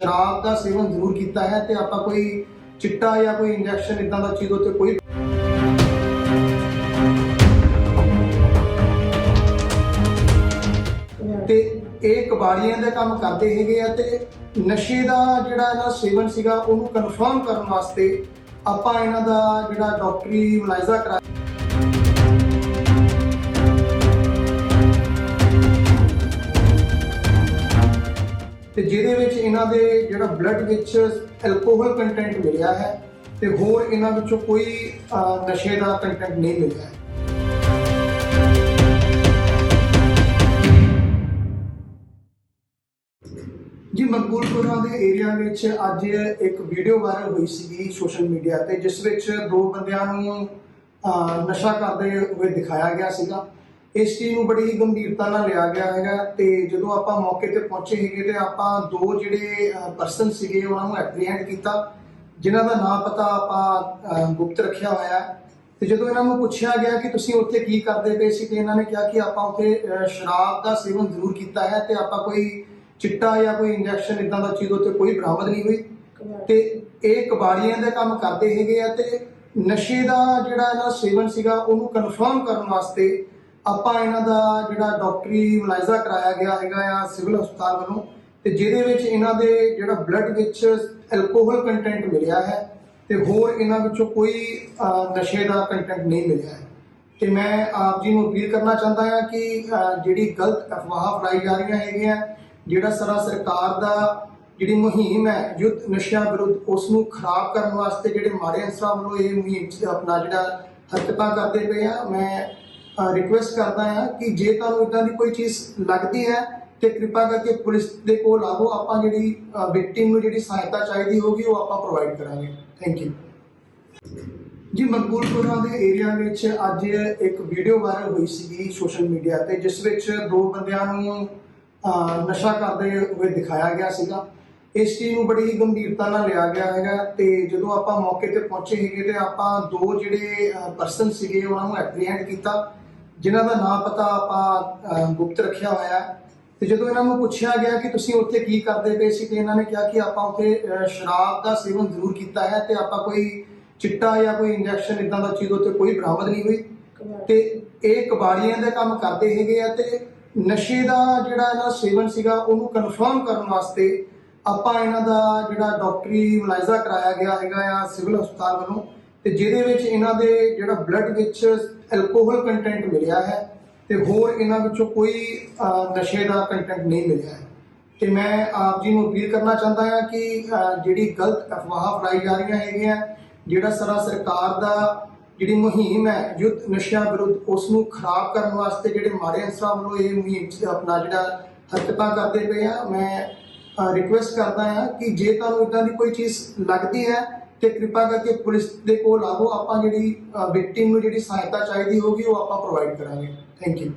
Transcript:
ਸ਼ਰਾਬ ਦਾ ਸੇਵਨ ਜ਼ਰੂਰ ਕੀਤਾ ਹੈ ਤੇ ਆਪਾਂ ਕੋਈ ਚਿੱਟਾ ਜਾਂ ਕੋਈ ਇੰਜੈਕਸ਼ਨ ਇਦਾਂ ਦਾ ਚੀਜ਼ ਉੱਤੇ ਕੋਈ ਤੇ ਇਹ ਕਬਾੜੀਆਂ ਦੇ ਕੰਮ ਕਰਦੇ ਹੈਗੇ ਆ ਤੇ ਨਸ਼ੇ ਦਾ ਜਿਹੜਾ ਇਹਦਾ ਸੇਵਨ ਸੀਗਾ ਉਹਨੂੰ ਕਨਫਰਮ ਕਰਨ ਵਾਸਤੇ ਆਪਾਂ ਇਹਨਾਂ ਦਾ ਜਿਹੜਾ ਡਾਕਟਰੀ ਮੁਲਾਇਜ਼ਾ ਕਰਾਇਆ ਤੇ ਜਿਹਦੇ ਵਿੱਚ ਇਹਨਾਂ ਦੇ ਜਿਹੜਾ ਬਲੱਡ ਵਿੱਚ ਐਲਕੋਹਲ ਕੰਟੈਂਟ ਮਿਲਿਆ ਹੈ ਤੇ ਹੋਰ ਇਹਨਾਂ ਵਿੱਚੋਂ ਕੋਈ ਨਸ਼ੇ ਦਾ ਕੰਟੈਂਟ ਨਹੀਂ ਮਿਲਿਆ ਹੈ। ਜੀ, ਮਕਬੂਲਪੁਰਾ ਦੇ ਏਰੀਆ ਵਿੱਚ ਅੱਜ ਇੱਕ ਵੀਡੀਓ ਵਾਇਰਲ ਹੋਈ ਸੀਗੀ ਸੋਸ਼ਲ ਮੀਡੀਆ ਤੇ, ਜਿਸ ਵਿੱਚ ਦੋ ਬੰਦਿਆਂ ਨੂੰ ਨਸ਼ਾ ਕਰਦੇ ਹੋਏ ਦਿਖਾਇਆ ਗਿਆ ਸੀਗਾ। ਇਸ ਚੀਜ਼ ਨੂੰ ਬੜੀ ਗੰਭੀਰਤਾ ਨਾਲ ਲਿਆ ਗਿਆ ਹੈਗਾ ਤੇ ਜਦੋਂ ਆਪਾਂ ਮੌਕੇ ਤੇ ਪਹੁੰਚੇ ਹੈਗੇ ਤੇ ਆਪਾਂ ਦੋ ਜਿਹੜੇ ਪਰਸਨ ਸੀਗੇ ਉਹਨਾਂ ਨੂੰ ਐਪਰੀਹੈਂਡ ਕੀਤਾ ਜਿਨ੍ਹਾਂ ਦਾ ਨਾਮ ਪਤਾ ਆਪਾਂ ਗੁਪਤ ਰੱਖਿਆ ਹੋਇਆ। ਤੇ ਜਦੋਂ ਇਹਨਾਂ ਨੂੰ ਪੁੱਛਿਆ ਗਿਆ ਕਿ ਤੁਸੀਂ ਉੱਥੇ ਕੀ ਕਰਦੇ ਪਏ ਸੀ ਤੇ ਇਹਨਾਂ ਨੇ ਕਿਹਾ ਕਿ ਆਪਾਂ ਉੱਥੇ ਸ਼ਰਾਬ ਦਾ ਸੇਵਨ ਜ਼ਰੂਰ ਕੀਤਾ ਹੈ ਤੇ ਆਪਾਂ ਕੋਈ ਚਿੱਟਾ ਜਾਂ ਕੋਈ ਇੰਜੈਕਸ਼ਨ ਇਦਾਂ ਦਾ ਚੀਜ਼ ਉੱਤੇ ਕੋਈ ਬਰਾਮਦ ਨਹੀਂ ਹੋਈ। ਤੇ ਇਹ ਕਬਾੜੀਆਂ ਦੇ ਕੰਮ ਕਰਦੇ ਹੈਗੇ ਆ ਤੇ ਨਸ਼ੇ ਦਾ ਜਿਹੜਾ ਇਹਨਾਂ ਸੇਵਨ ਸੀਗਾ ਉਹਨੂੰ ਕਨਫਰਮ ਕਰਨ ਵਾਸਤੇ ਆਪਾਂ ਇਹਨਾਂ ਦਾ ਜਿਹੜਾ ਡਾਕਟਰੀ ਮੁਲਾਇਜ਼ਾ ਕਰਾਇਆ ਗਿਆ ਹੈਗਾ ਆ ਸਿਵਲ ਹਸਪਤਾਲ ਵੱਲੋਂ, ਤੇ ਜਿਹਦੇ ਵਿੱਚ ਇਹਨਾਂ ਦੇ ਜਿਹੜਾ ਬਲੱਡ ਵਿੱਚ ਐਲਕੋਹਲ ਕੰਟੈਂਟ ਮਿਲਿਆ ਹੈ, ਤੇ ਹੋਰ ਇਹਨਾਂ ਵਿੱਚੋਂ ਕੋਈ ਨਸ਼ੇ ਦਾ ਕੰਟੈਂਟ ਨਹੀਂ ਮਿਲਿਆ ਹੈ। ਤੇ ਮੈਂ ਆਪ ਜੀ ਨੂੰ ਅਪੀਲ ਕਰਨਾ ਚਾਹੁੰਦਾ ਹਾਂ ਕਿ ਜਿਹੜੀ ਗਲਤ ਅਫਵਾਹਾਂ ਫੈਲਾਈ ਜਾ ਰਹੀਆਂ ਹੈਗੀਆਂ, ਜਿਹੜਾ ਸਾਰਾ ਸਰਕਾਰ ਦਾ ਜਿਹੜੀ ਮੁਹਿੰਮ ਹੈ ਯੁੱਧ ਨਸ਼ਿਆਂ ਵਿਰੁੱਧ ਉਸ ਨੂੰ ਖਰਾਬ ਕਰਨ ਵਾਸਤੇ ਜਿਹੜੇ ਮਾੜੇ ਅਨਸਰਾਂ ਵੱਲੋਂ ਇਹ ਮੁਹਿੰਮ 'ਚ ਆਪਣਾ ਜਿਹੜਾ ਹਰਕਤਾਂ ਕਰਦੇ ਪਏ ਆ, ਮੈਂ ਰਿਕੁਐਸਟ ਕਰਦਾ ਹਾਂ ਕਿ ਜੇ ਤੁਹਾਨੂੰ ਇਦਾਂ ਦੀ ਕੋਈ ਚੀਜ਼ ਲੱਗਦੀ ਹੈ ਤੇ ਕਿਰਪਾ ਕਰਕੇ ਪੁਲਿਸ ਦੇ ਕੋਲ ਆਵੋ, ਆਪਾਂ ਜਿਹੜੀ ਵਿਕਟਿਮ ਨੂੰ ਜਿਹੜੀ ਸਹਾਇਤਾ ਚਾਹੀਦੀ ਹੋਗੀ ਉਹ ਆਪਾਂ ਪ੍ਰੋਵਾਈਡ ਕਰਾਂਗੇ। ਥੈਂਕ ਯੂ ਜੀ, ਮਕਬੂਲਪੁਰਾ ਦੇ ਏਰੀਆ ਵਿੱਚ ਅੱਜ ਇੱਕ ਵੀਡੀਓ ਵਾਇਰਲ ਹੋਈ ਸੀਗੀ ਸੋਸ਼ਲ ਮੀਡੀਆ ਤੇ, ਜਿਸ ਵਿੱਚ ਦੋ ਬੰਦਿਆਂ ਨੂੰ ਨਸ਼ਾ ਕਰਦੇ ਹੋਏ ਦਿਖਾਇਆ ਗਿਆ ਸੀਗਾ। ਇਸ ਚੀਜ਼ ਨੂੰ ਬੜੀ ਗੰਭੀਰਤਾ ਨਾਲ ਲਿਆ ਗਿਆ ਹੈਗਾ ਤੇ ਜਦੋਂ ਆਪਾਂ ਮੌਕੇ ਤੇ ਪਹੁੰਚੇ ਹੈਗੇ ਤੇ ਆਪਾਂ ਦੋ ਜਿਹੜੇ ਪਰਸਨ ਸੀਗੇ, ਉਹਨਾਂ ਨੂੰ ਐਪਰੀਹੈਂਡ ਕੀਤਾ। ਜਿਨ੍ਹਾਂ ਦਾ ਨਾਮ ਪਤਾ ਆਪਾਂ ਗੁਪਤ ਰੱਖਿਆ ਹੋਇਆ ਹੈ। ਤੇ ਜਦੋਂ ਇਹਨਾਂ ਨੂੰ ਪੁੱਛਿਆ ਗਿਆ ਕਿ ਤੁਸੀਂ ਉੱਥੇ ਕੀ ਕਰਦੇ ਪਏ ਸੀ ਤੇ ਇਹਨਾਂ ਨੇ ਕਿਹਾ ਕਿ ਆਪਾਂ ਉੱਥੇ ਸ਼ਰਾਬ ਦਾ ਸੇਵਨ ਜ਼ਰੂਰ ਕੀਤਾ ਹੈ ਤੇ ਆਪਾਂ ਕੋਈ ਚਿੱਟਾ ਜਾਂ ਕੋਈ ਇੰਜੈਕਸ਼ਨ ਇਦਾਂ ਦਾ ਚੀਜ਼ ਉੱਤੇ ਕੋਈ ਬਰਾਮਦ ਨਹੀਂ ਹੋਈ। ਤੇ ਇਹ ਕਬਾੜੀਆਂ ਦੇ ਕੰਮ ਕਰਦੇ ਹੈਗੇ ਆ ਤੇ ਨਸ਼ੇ ਦਾ ਜਿਹੜਾ ਇਹਨਾਂ ਸੇਵਨ ਸੀਗਾ ਉਹਨੂੰ ਕਨਫਰਮ ਕਰਨ ਵਾਸਤੇ ਆਪਾਂ ਇਹਨਾਂ ਦਾ ਜਿਹੜਾ ਡਾਕਟਰੀ ਮੁਲਾਜ਼ਾ ਕਰਾਇਆ ਗਿਆ ਹੈਗਾ ਆ ਸਿਵਲ ਹਸਪਤਾਲ ਵੱਲੋਂ। ਤੇ ਜਿਹਦੇ ਵਿੱਚ ਇਹਨਾਂ ਦੇ ਜਿਹੜਾ ਬਲੱਡ ਵਿੱਚ ਐਲਕੋਹਲ ਕੰਟੈਂਟ ਮਿਲਿਆ ਹੈ ਤੇ ਹੋਰ ਇਹਨਾਂ ਵਿੱਚੋਂ ਕੋਈ ਨਸ਼ੇ ਦਾ ਕੰਟੈਂਟ ਨਹੀਂ ਮਿਲਿਆ ਹੈ। ਤੇ ਮੈਂ ਆਪ ਜੀ ਨੂੰ ਅਪੀਲ ਕਰਨਾ ਚਾਹੁੰਦਾ ਹਾਂ ਕਿ ਜਿਹੜੀ ਗਲਤ ਅਫਵਾਹਾਂ ਫੈਲਾਈ ਜਾ ਰਹੀਆਂ ਹੈਗੀਆਂ, ਜਿਹੜਾ ਸਾਰਾ ਸਰਕਾਰ ਦਾ ਜਿਹੜੀ ਮੁਹਿੰਮ ਹੈ ਯੁੱਧ ਨਸ਼ਿਆਂ ਵਿਰੁੱਧ ਉਸ ਨੂੰ ਖਰਾਬ ਕਰਨ ਵਾਸਤੇ ਜਿਹੜੇ ਮਾੜੇ ਅਨਸਰਾਂ ਵੱਲੋਂ ਇਹ ਮੁਹਿੰਮ 'ਚ ਆਪਣਾ ਜਿਹੜਾ ਹਰਕਤਾਂ ਕਰਦੇ ਪਏ ਆ, ਮੈਂ ਰਿਕੁਐਸਟ ਕਰਦਾ ਹਾਂ ਕਿ ਜੇ ਤੁਹਾਨੂੰ ਇਦਾਂ ਦੀ ਕੋਈ ਚੀਜ਼ ਲੱਗਦੀ ਹੈ ਤੇ ਕਿਰਪਾ ਕਰਕੇ ਪੁਲਿਸ ਦੇ ਕੋਲ ਆਵੋ, ਆਪਾਂ ਜਿਹੜੀ ਵਿਕਟਿਮ ਨੂੰ ਜਿਹੜੀ ਸਹਾਇਤਾ ਚਾਹੀਦੀ ਹੋਗੀ ਉਹ ਆਪਾਂ ਪ੍ਰੋਵਾਈਡ ਕਰਾਂਗੇ। Thank you